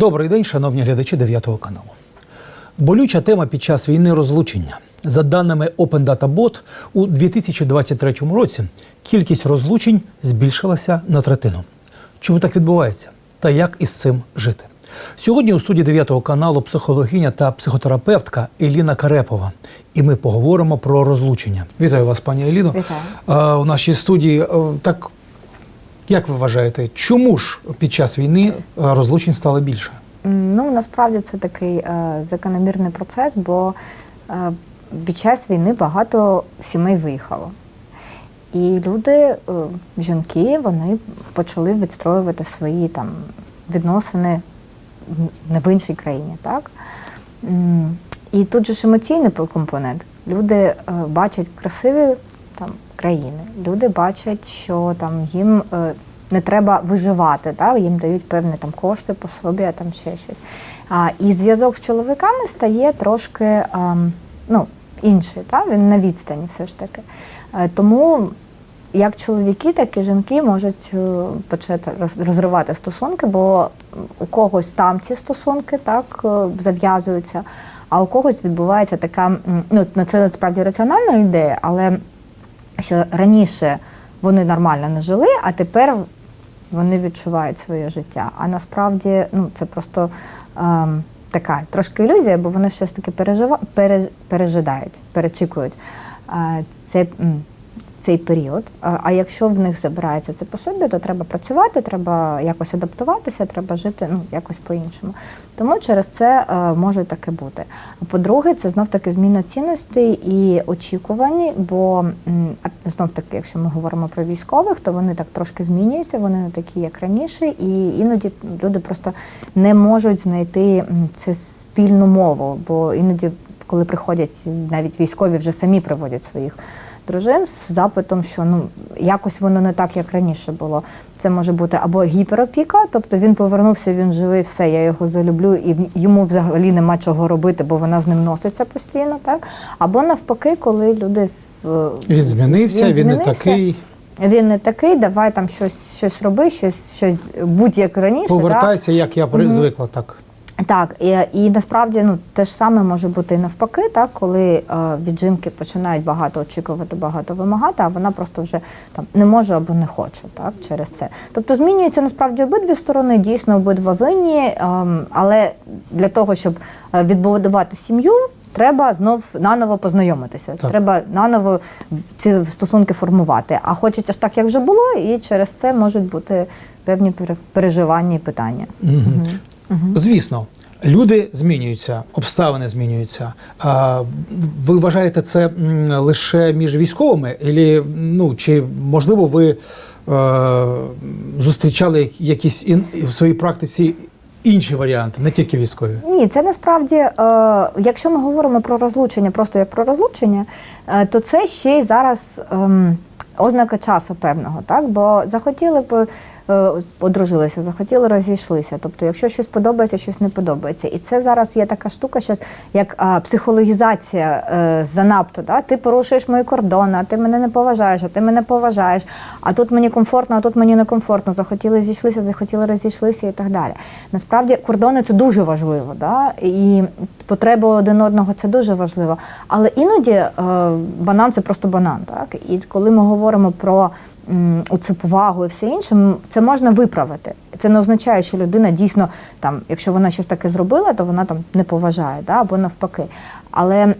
Добрий день, шановні глядачі 9 каналу. Болюча тема під час війни розлучення. За даними Open Data Bot, у 2023 році кількість розлучень збільшилася на третину. Чому так відбувається? Та як із цим жити? Сьогодні у студії 9 каналу психологиня та психотерапевтка Еліна Карепова. І ми поговоримо про розлучення. Вітаю вас, пані Еліно. Вітаю. У нашій студії. е, Так, як ви вважаєте, чому ж під час війни е, розлучень стало більше? Ну насправді це такий е, закономірний процес, бо е, під час війни багато сімей виїхало. І люди, е, жінки, вони почали відстроювати свої там відносини не в іншій країні, так? І тут же ж емоційний компонент. Люди е, бачать красиві там країни. Люди бачать, що там їм е, не треба виживати, так? їм дають певні там кошти по собі, а там ще щось. А, і зв'язок з чоловіками стає трошки ем, ну, інший, так? він на відстані все ж таки. Е, тому як чоловіки, так і жінки можуть е, почати розривати стосунки, бо у когось там ці стосунки так е, зав'язуються, а у когось відбувається така, ну ну, це насправді раціональна ідея, але що раніше вони нормально не жили, а тепер вони відчувають своє життя. А насправді ну, це просто ем, така трошки ілюзія, бо вони все ж таки пережива, переж, пережидають, перечікують е, це, цей період. А, якщо в них забирається це по собі, то треба працювати, треба якось адаптуватися, треба жити ну, якось по-іншому. Тому через це е, може таке бути. По-друге, це знов таки зміна цінностей і очікувань, бо знов таки, якщо ми говоримо про військових, то вони так трошки змінюються, вони не такі, як раніше, і іноді люди просто не можуть знайти це спільну мову, бо іноді, коли приходять навіть військові, вже самі приводять своїх дружин з запитом, що ну якось воно не так, як раніше було. Це може бути або гіперопіка, тобто він повернувся, він живий, все, я його залюблю, і йому взагалі нема чого робити, бо вона з ним носиться постійно, так? Або навпаки, коли люди в- Він змінився, він, не такий. Він не такий, давай там щось, щось роби, щось, щось будь як раніше. так? Повертайся, як я звикла, так. Так, і, і насправді ну те ж саме може бути і навпаки, так коли е, від жінки починають багато очікувати, багато вимагати, а вона просто вже там не може або не хоче, так через це. Тобто змінюються насправді обидві сторони, дійсно обидва винні, ем, але для того, щоб е, відбудувати сім'ю. Треба знов наново познайомитися. Так. Треба наново ці стосунки формувати. А хочеться ж так, як вже було, і через це можуть бути певні пере- переживання і питання. Звісно, люди змінюються, обставини змінюються. А, ви вважаєте це лише між військовими? Ілі, ну, чи можливо ви е, зустрічали якісь ін, в своїй практиці інші варіанти, не тільки військові? Ні, це насправді, е, якщо ми говоримо про розлучення, просто як про розлучення, е, то це ще й зараз ем, ознака часу певного, так? Бо захотіли б. Е, Одружилися, захотіли, розійшлися. Тобто, якщо щось подобається, щось не подобається. І це зараз є така штука, щас, як а, психологізація е, занадто. Да? Ти порушуєш мої кордони, а ти мене не поважаєш, а ти мене поважаєш, а тут мені комфортно, а тут мені некомфортно. Захотіли зійшлися, захотіли розійшлися і так далі. Насправді кордони це дуже важливо, да? і потреби один одного це дуже важливо. Але іноді е, банан це просто банан. Так? І коли ми говоримо про оцю повагу і все інше, це можна виправити. Це не означає, що людина дійсно там, якщо вона щось таке зробила, то вона там не поважає, да? або навпаки. Але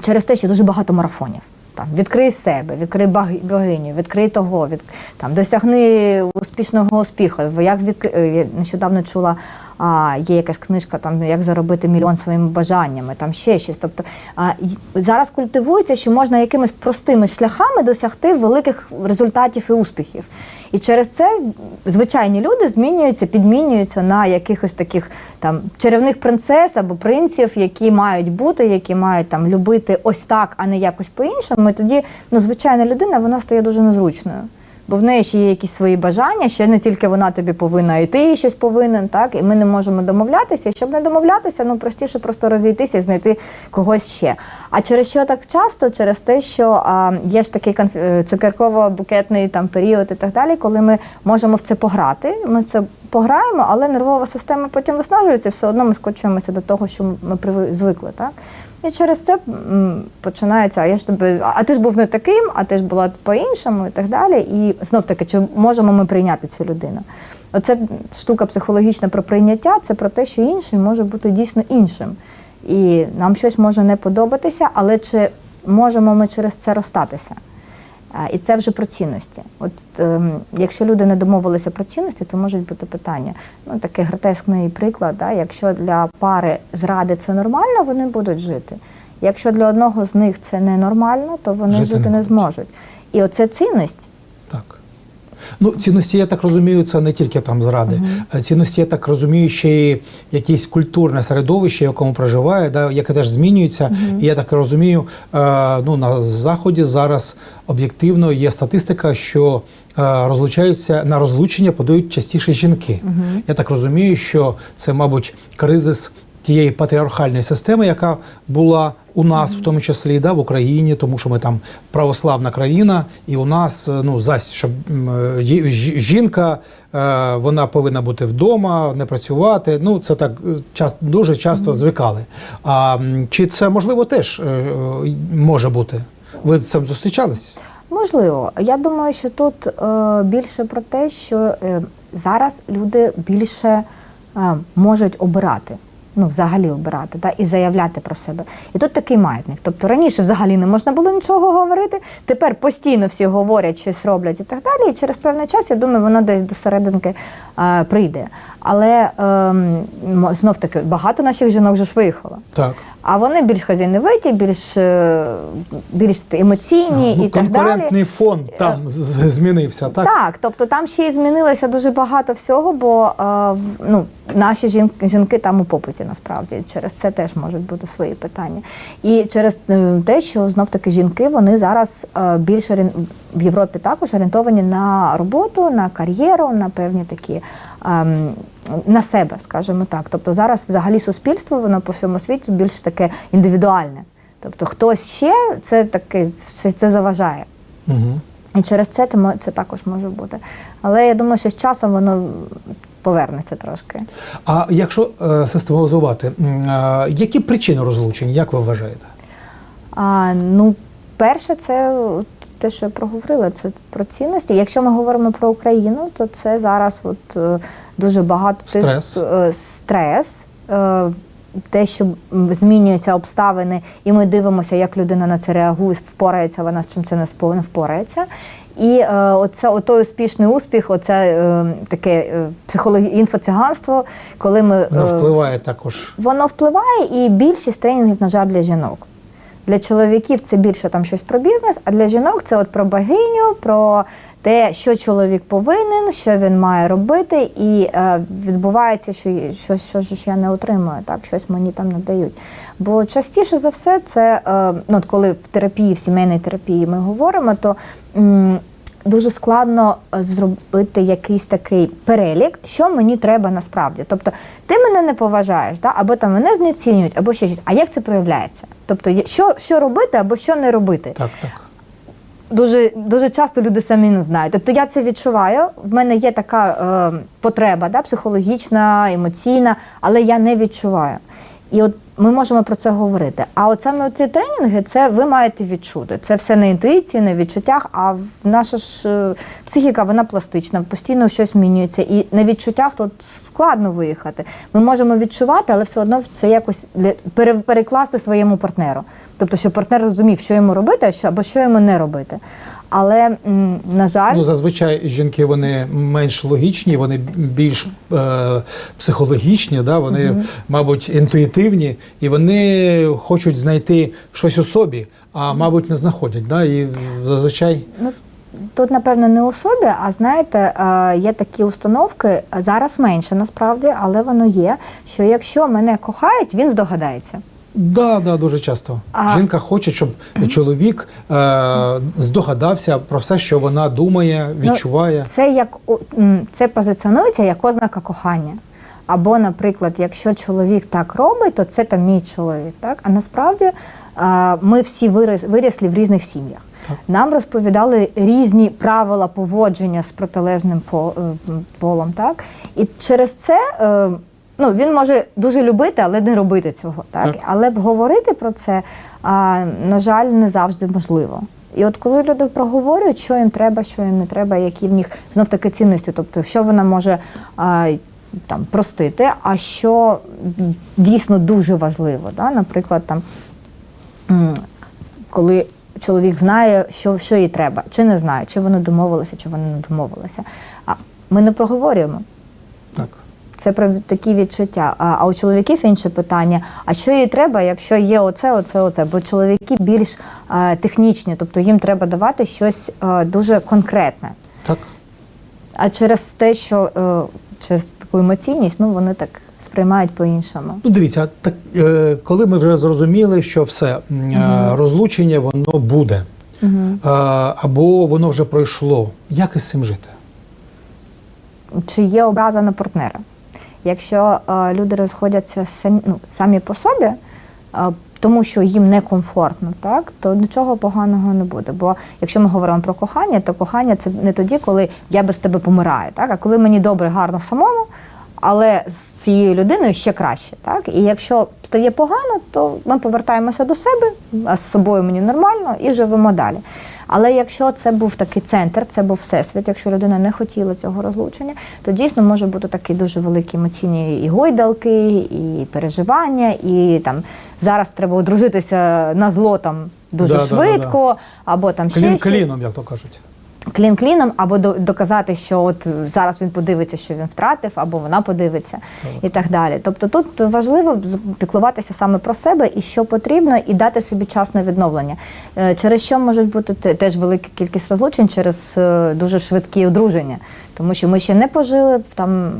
через те, що дуже багато марафонів. Там відкрий себе, відкрий богиню, відкрий того, від там досягни успішного успіху. Як відкри... е, нещодавно чула, а, є якась книжка, там як заробити мільйон своїми бажаннями, там ще щось. Тобто а, зараз культивується, що можна якимись простими шляхами досягти великих результатів і успіхів. І через це звичайні люди змінюються, підмінюються на якихось таких там чарівних принцес або принців, які мають бути, які мають там любити ось так, а не якось по-іншому. І тоді ну, звичайна людина вона стає дуже незручною. Бо в неї ще є якісь свої бажання, ще не тільки вона тобі повинна, і ти щось повинен, так? І ми не можемо домовлятися. Щоб не домовлятися, ну простіше просто розійтися і знайти когось ще. А через що так часто? Через те, що а, є ж такий конф... е, цукерково-букетний там період і так далі, коли ми можемо в це пограти. Ми це пограємо, але нервова система потім виснажується, все одно ми скочуємося до того, що ми звикли. Так? І через це починається, а я ж тобі, а ти ж був не таким, а ти ж була по-іншому і так далі. І знов таки, чи можемо ми прийняти цю людину? Оце штука психологічна про прийняття, це про те, що інший може бути дійсно іншим. І нам щось може не подобатися, але чи можемо ми через це розстатися? І це вже про цінності. От ем, якщо люди не домовилися про цінності, то можуть бути питання. Ну, такий гротескний приклад, да? якщо для пари зради це нормально, вони будуть жити. Якщо для одного з них це ненормально, то вони Жити жити, не не, зможуть. І оце цінність. Ну, цінності, я так розумію, це не тільки там зради. А Цінності, я так розумію, ще й якесь культурне середовище, в якому проживає, да, яке теж змінюється. І я так розумію, е, ну, на Заході зараз об'єктивно є статистика, що е, розлучаються на розлучення подають частіше жінки. Я так розумію, що це, мабуть, кризис тієї патріархальної системи, яка була у нас, в тому числі да, в Україні, тому що ми там православна країна, і у нас е, ну зась, щоб е, жінка е, вона повинна бути вдома, не працювати. Ну це так час дуже часто звикали. А чи це можливо теж може бути? Ви з цим зустрічались? Можливо, я думаю, що тут е, більше про те, що е, зараз люди більше е, можуть обирати. Ну, взагалі обирати да, і заявляти про себе. І тут такий маятник. Тобто раніше взагалі не можна було нічого говорити, тепер постійно всі говорять, щось роблять і так далі. І через певний час, я думаю, воно десь до серединки е, прийде. Але е, знов таки багато наших жінок вже ж виїхало. Так. А вони більш хазяйновиті, більш, е, більш емоційні Ну, і так далі. конкурентний фон там з- з- змінився, так? Так, тобто там ще й змінилося дуже багато всього, бо е, ну, наші жінки, жінки там у попиті насправді. Через це теж можуть бути свої питання. І через е, те, що знов таки жінки вони зараз е, більше в Європі також орієнтовані на роботу, на кар'єру, на певні такі. На себе, скажімо так. Тобто зараз взагалі суспільство, воно по всьому світі більш таке індивідуальне. Тобто хтось ще це таке, це, це заважає. Угу. І через це це також може бути. Але я думаю, що з часом воно повернеться трошки. А якщо е, систематизувати, е, які причини розлучень, як ви вважаєте? А, ну, перше, це те, що я проговорила, це про цінності. Якщо ми говоримо про Україну, то це зараз от, е, дуже багато тих- Стрес. е, стрес. е, Те, що змінюються обставини, і ми дивимося, як людина на це реагує, впорається вона з чим це не впорається. І е, оце отой успішний успіх, оце е, таке е, психологі... інфоциганство, коли ми Воно впливає також. Воно впливає, і більшість тренінгів, на жаль, для жінок. Для чоловіків це більше там щось про бізнес, а для жінок це от про богиню, про те, що чоловік повинен, що він має робити, і е, відбувається, що, що, що ж я не отримую, так, щось мені там не дають. Бо частіше за все, це е, ну, от коли в терапії, в сімейній терапії ми говоримо, то дуже складно е, зробити якийсь такий перелік, що мені треба насправді. Тобто, ти мене не поважаєш, да? або там мене знецінюють, або ще щось. А як це проявляється? Тобто, що, що робити або що не робити? Так, так. Дуже, дуже часто люди самі не знають. Тобто я це відчуваю. В мене є така е, потреба, да, психологічна, емоційна, але я не відчуваю. І от ми можемо про це говорити. А от саме ці тренінги, це ви маєте відчути. Це все на інтуїції, на відчуттях. А наша ж е, психіка вона пластична, постійно щось змінюється. І на відчуттях тут складно виїхати. Ми можемо відчувати, але все одно це якось для- перекласти своєму партнеру. Тобто, щоб партнер розумів, що йому робити, або що йому не робити. Але на жаль, Ну, зазвичай жінки вони менш логічні, вони більш е, психологічні, да? вони, мабуть, інтуїтивні, і вони хочуть знайти щось у собі, а мабуть, не знаходять. Да? І зазвичай Ну, тут, напевно, не у собі, а знаєте, е, є такі установки, е, зараз менше насправді, але воно є, що якщо мене кохають, він здогадається. Да, да, дуже часто. А- Жінка хоче, щоб чоловік е, здогадався про все, що вона думає, відчуває. Ну, це як це позиціонується як ознака кохання. Або, наприклад, якщо чоловік так робить, то це там мій чоловік. Так? А насправді е, ми всі вирос- виросли в різних сім'ях. Нам розповідали різні правила поводження з протилежним е, полом. Так? І через це е, ну, він може дуже любити, але не робити цього. Так? Так. Але б говорити про це, а, на жаль, не завжди можливо. І от коли люди проговорюють, що їм треба, що їм не треба, які в них знов таки цінності, тобто що вона може а, там простити, а що дійсно дуже важливо. Да? Наприклад, там коли чоловік знає, що, що їй треба, чи не знає, чи вони домовилися, чи вони не домовилися. А ми не проговорюємо. Це про такі відчуття. А, а у чоловіків інше питання: а що їй треба, якщо є оце, оце, оце? Бо чоловіки більш а, технічні, тобто їм треба давати щось а, дуже конкретне. Так. А через те, що е, через таку емоційність, ну вони так сприймають по-іншому. Ну, дивіться, так, е, коли ми вже зрозуміли, що все е, розлучення воно буде, е, або воно вже пройшло, як із цим жити? чи є образа на партнера. Якщо е, люди розходяться самі, ну, самі по собі, е, тому що їм некомфортно, так, то нічого поганого не буде. Бо якщо ми говоримо про кохання, то кохання це не тоді, коли я без тебе помираю, так, а коли мені добре, гарно самому, але з цією людиною ще краще. Так? І якщо стає погано, то ми повертаємося до себе, а з собою мені нормально і живемо далі. Але якщо це був такий центр, це був всесвіт, якщо людина не хотіла цього розлучення, то дійсно може бути такі дуже великі емоційні і гойдалки, і переживання, і там зараз треба одружитися на зло там дуже Да, да, да, швидко, або там ще Клін щось кліном, як то кажуть. Клін кліном, або доказати, що от зараз він подивиться, що він втратив, або вона подивиться, і так далі. Тобто тут важливо піклуватися саме про себе і що потрібно, і дати собі час на відновлення. Е, Через що можуть бути теж велика кількість розлучень через е, дуже швидкі одруження, тому що ми ще не пожили там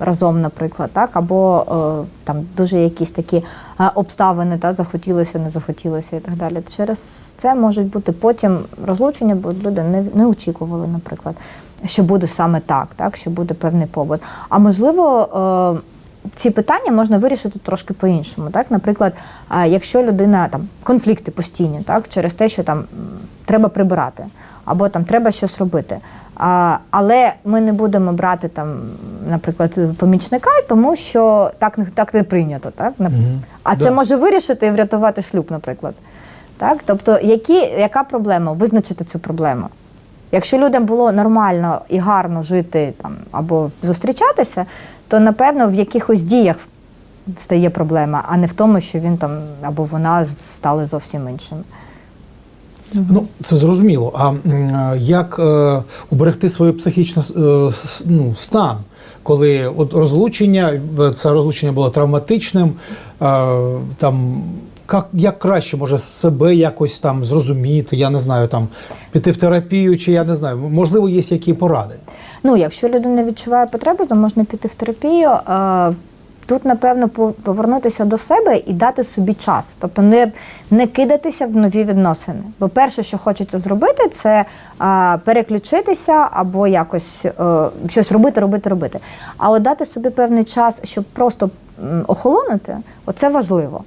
разом, наприклад, так, або е, там дуже якісь такі обставини, та захотілося, не захотілося і так далі. Через це можуть бути потім розлучення, бо люди не, не очікували, наприклад, що буде саме так, так, що буде певний побут. А можливо. Ці питання можна вирішити трошки по-іншому. Так? Наприклад, якщо людина там конфлікти постійні, так, через те, що там треба прибирати, або там треба щось робити. А, але ми не будемо брати там, наприклад, помічника, тому що так не так не прийнято. Так? А це Да. може вирішити і врятувати шлюб, наприклад. Так? Тобто, які, яка проблема? Визначити цю проблему. Якщо людям було нормально і гарно жити там або зустрічатися, то напевно в якихось діях стає проблема, а не в тому, що він там або вона стали зовсім іншим. Ну, це зрозуміло. А як е, уберегти свою психічну е, ну, стан, коли от розлучення, це розлучення було травматичним, е, там. Як, як краще може себе якось там зрозуміти, я не знаю, там піти в терапію, чи я не знаю, можливо, є які поради. Ну, якщо людина відчуває потребу, то можна піти в терапію. Е, Тут, напевно, по- повернутися до себе і дати собі час, тобто не, не кидатися в нові відносини. Бо перше, що хочеться зробити, це а, переключитися або якось е, щось робити, робити, робити. А от дати собі певний час, щоб просто охолонути, оце важливо.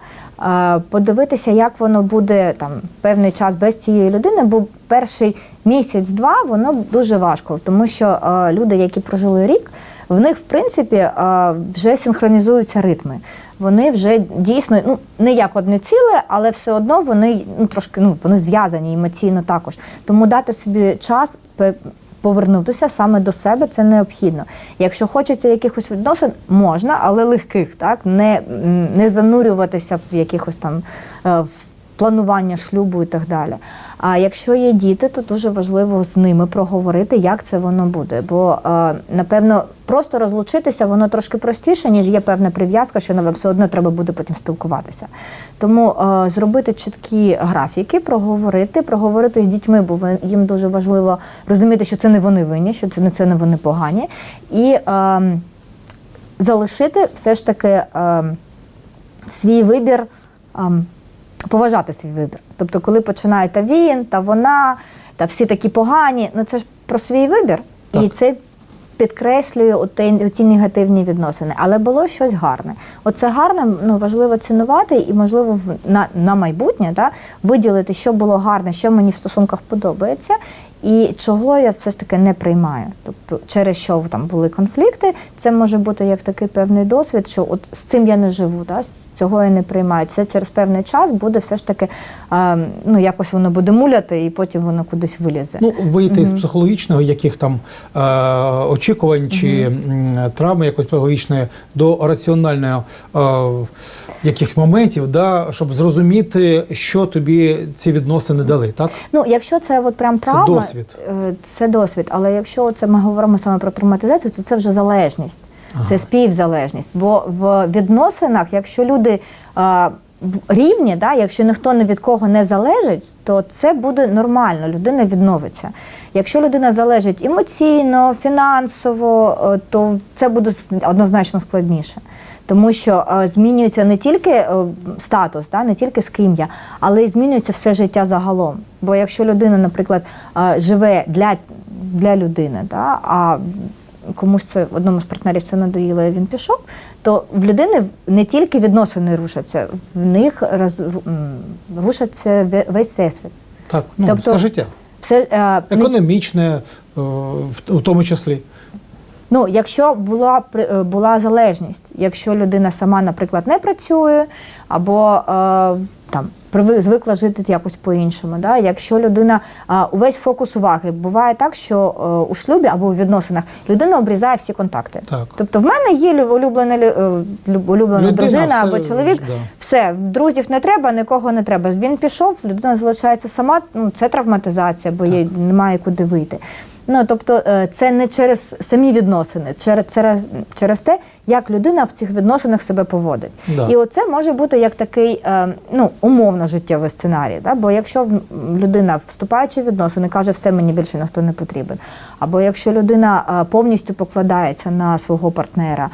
Подивитися, як воно буде там певний час без цієї людини, бо перший місяць-два воно дуже важко, тому що люди, які прожили рік, в них в принципі вже синхронізуються ритми. Вони вже дійсно ну не як одне ціле, але все одно вони ну трошки ну вони зв'язані емоційно також. Тому дати собі час повернутися саме до себе це необхідно. Якщо хочеться якихось відносин, можна, але легких, так не, не занурюватися в якихось там е, в планування шлюбу і так далі. А якщо є діти, то дуже важливо з ними проговорити, як це воно буде. Бо е, напевно просто розлучитися воно трошки простіше, ніж є певна прив'язка, що нам все одно треба буде потім спілкуватися. Тому е, зробити чіткі графіки, проговорити, проговорити з дітьми, бо їм дуже важливо розуміти, що це не вони винні, що це не це не вони погані, і е, залишити все ж таки е, свій вибір. ем, поважати свій вибір. Тобто, коли починає та він, та вона, та всі такі погані, ну це ж про свій вибір. І це підкреслює ті оці негативні відносини, але було щось гарне. Оце гарне ну, важливо цінувати і, можливо, на, на майбутнє да, виділити, що було гарне, що мені в стосунках подобається. І чого я все ж таки не приймаю. Тобто, через що там були конфлікти, це може бути як такий певний досвід, що от з цим я не живу, да, з цього я не приймаю. Це через певний час буде все ж таки, е, ну якось воно буде муляти, і потім воно кудись вилізе. Ну, вийти з психологічного яких там е, очікувань чи м, травми якось психологічної до раціональної е, яких моментів, да, щоб зрозуміти, що тобі ці відносини дали, так? Ну, якщо це от прям травма, досвід. е, це досвід. Але якщо це ми говоримо саме про травматизацію, то це вже залежність, це співзалежність. Бо в відносинах, якщо люди рівні, да, якщо ніхто ні від кого не залежить, то це буде нормально, людина відновиться. Якщо людина залежить емоційно, фінансово, е, то це буде однозначно складніше. Тому що е, змінюється не тільки е, статус, да, не тільки з ким я, але й змінюється все життя загалом. Бо якщо людина, наприклад, живе для, для людини, да, а комусь це одному з партнерів це надоїло, і він пішов, то в людини не тільки відносини рушаться, в них роз, рушаться весь всесвіт. Так, ну, Тобто- все життя. Все, не- Економічне, е, в, в тому числі. Ну, якщо була е, була залежність, якщо людина сама, наприклад, не працює, або е, там звикла жити якось по-іншому. Да? Якщо людина увесь фокус уваги буває так, що е, у шлюбі або у відносинах людина обрізає всі контакти. Так. Тобто, в мене є лю- улюблена, лю- е, люб- улюблена Людина, дружина або чоловік. да. Все, друзів не треба, нікого не треба. Він пішов, людина залишається сама. Ну це травматизація, бо їй немає куди вийти. Ну тобто, е, це не через самі відносини, через, через, через те, як людина в цих відносинах себе поводить. Да. І оце може бути як такий е, ну, умовно життєвий сценарій. Да? Бо якщо людина, вступаючи в відносини, каже, все мені більше ніхто не потрібен. Або якщо людина е, повністю покладається на свого партнера,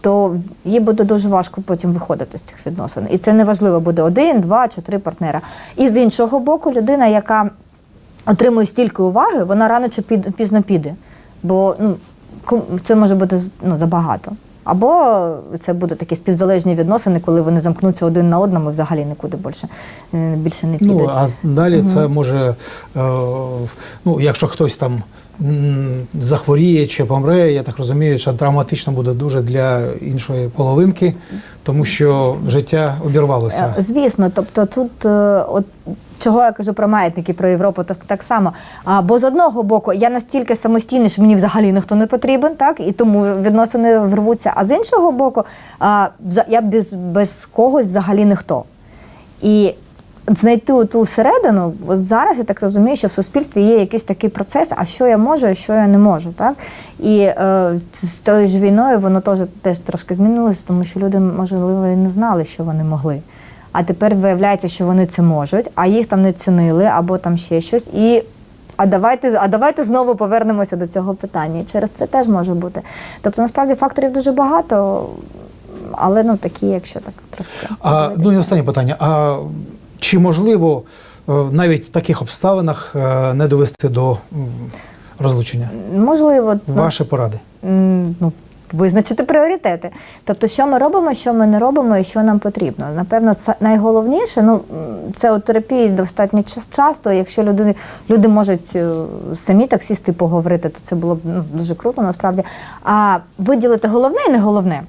то їй буде дуже важко потім виходити з цих відносин. І це неважливо, буде один, два чи три партнера. І з іншого боку, людина, яка отримує стільки уваги, вона рано чи під- пізно піде. Бо ну, це може бути ну, забагато. Або це будуть такі співзалежні відносини, коли вони замкнуться один на одному і взагалі нікуди більше, е, більше не підуть. Ну, а далі це може, е, ну, якщо хтось там захворіє чи помре, я так розумію, що травматично буде дуже для іншої половинки, тому що життя обірвалося. Е, Звісно, тобто тут, е, от чого я кажу про маятники, про Європу, так, так само. А, бо з одного боку, я настільки самостійний, що мені взагалі ніхто не потрібен, так, і тому відносини врвуться. А з іншого боку, а, я без, без когось взагалі ніхто. І знайти ту середину, от зараз я так розумію, що в суспільстві є якийсь такий процес, а що я можу, а що я не можу. Так? І е, з тою ж війною воно теж, теж трошки змінилося, тому що люди, можливо, і не знали, що вони могли. А тепер виявляється, що вони це можуть, а їх там не цінили, або там ще щось. І а давайте, а давайте знову повернемося до цього питання. І через це теж може бути. Тобто, насправді факторів дуже багато, але ну такі, якщо так трошки. А, ну і останнє питання. А чи можливо е, навіть в таких обставинах е, не довести до розлучення? Можливо, ну, Ваші поради. ну, визначити пріоритети. Тобто, що ми робимо, що ми не робимо і що нам потрібно. Напевно, це найголовніше, ну, це у терапії достатньо час- часто. Якщо люди, люди можуть е, самі так сісти поговорити, то це було б ну, дуже круто насправді. А виділити головне і не головне.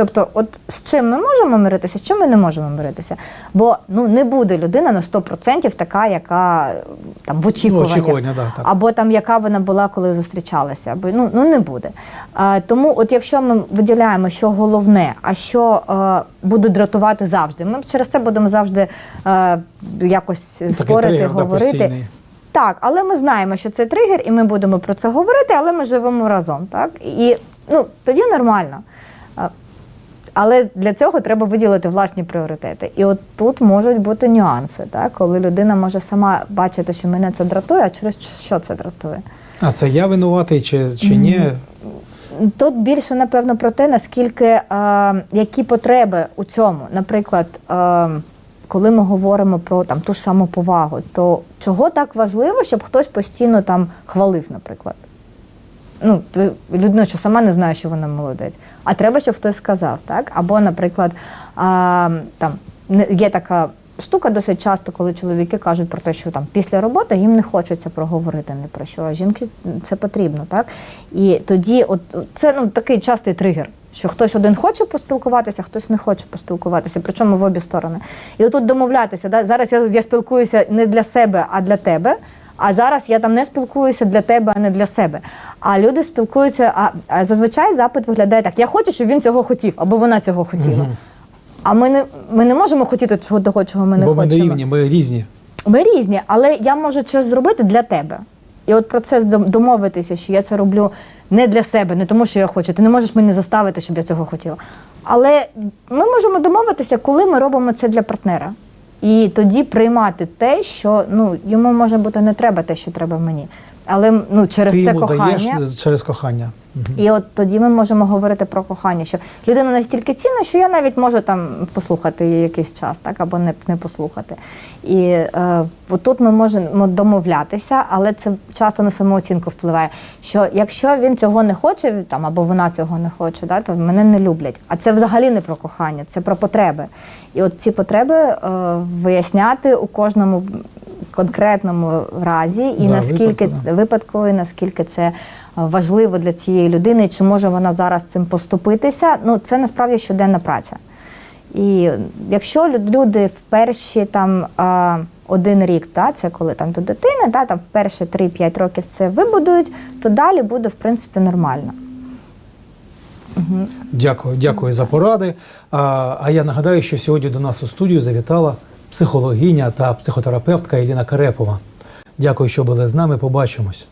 Тобто, от з чим ми можемо миритися, з чим ми не можемо миритися. Бо ну не буде людина на 100% така, яка е, там в очікуваннях. Ну, очікування, да, так. Або там яка вона була, коли зустрічалася, або ну, ну не буде. А, тому, от якщо ми виділяємо, що головне, а що е, буде дратувати завжди, ми через це будемо завжди е, якось Такий спорити, тригер, говорити. постійний. Так, але ми знаємо, що це тригер, і ми будемо про це говорити, але ми живемо разом. Так? І ну, тоді нормально. Але для цього треба виділити власні пріоритети. І от тут можуть бути нюанси, так? коли людина може сама бачити, що мене це дратує, а через що це дратує. А це я винуватий чи, чи ні? Тут більше, напевно, про те, наскільки е, які потреби у цьому. Наприклад, е, коли ми говоримо про там ту ж саму повагу, то чого так важливо, щоб хтось постійно там хвалив, наприклад? Ну, людина, що сама не знає, що вона молодець. А треба, щоб хтось сказав, так? Або, наприклад, а, там є така. Штука досить часто, коли чоловіки кажуть про те, що там після роботи їм не хочеться проговорити ні про що, а жінки це потрібно, так? І тоді, от це ну такий частий тригер, що хтось один хоче поспілкуватися, хтось не хоче поспілкуватися, причому в обі сторони. І отут домовлятися, да? зараз я, я спілкуюся не для себе, а для тебе. А зараз я там не спілкуюся для тебе, а не для себе. А люди спілкуються. А, а зазвичай запит виглядає так: я хочу, щоб він цього хотів, або вона цього хотіла. А ми не, ми не можемо хотіти чого того, чого ми не Бо ми не хочемо. рівні, ми різні. Ми різні, але я можу щось зробити для тебе. І от про це дом- домовитися, що я це роблю не для себе, не тому, що я хочу. Ти не можеш мене заставити, щоб я цього хотіла. Але ми можемо домовитися, коли ми робимо це для партнера. І тоді приймати те, що ну, йому може бути не треба те, що треба мені. Але ну, через Ти це йому кохання. даєш через кохання. І от тоді ми можемо говорити про кохання, що людина настільки цінна, що я навіть можу там послухати її якийсь час, так або не, не послухати. І е, тут ми можемо домовлятися, але це часто на самооцінку впливає. Що якщо він цього не хоче, там або вона цього не хоче, да, то мене не люблять. А це взагалі не про кохання, це про потреби. І от ці потреби е, виясняти у кожному конкретному разі, і Да, наскільки випадку, да. випадково, і наскільки це важливо для цієї людини, чи може вона зараз цим поступитися. Ну, це насправді щоденна праця. І якщо люди в перші там один рік, та, це коли там до дитини, та, там в перші 3-5 років це вибудують, то далі буде в принципі нормально. Дякую, дякую за поради. А, а я нагадаю, що сьогодні до нас у студію завітала психологиня та психотерапевтка Еліна Карепова. Дякую, що були з нами. Побачимось.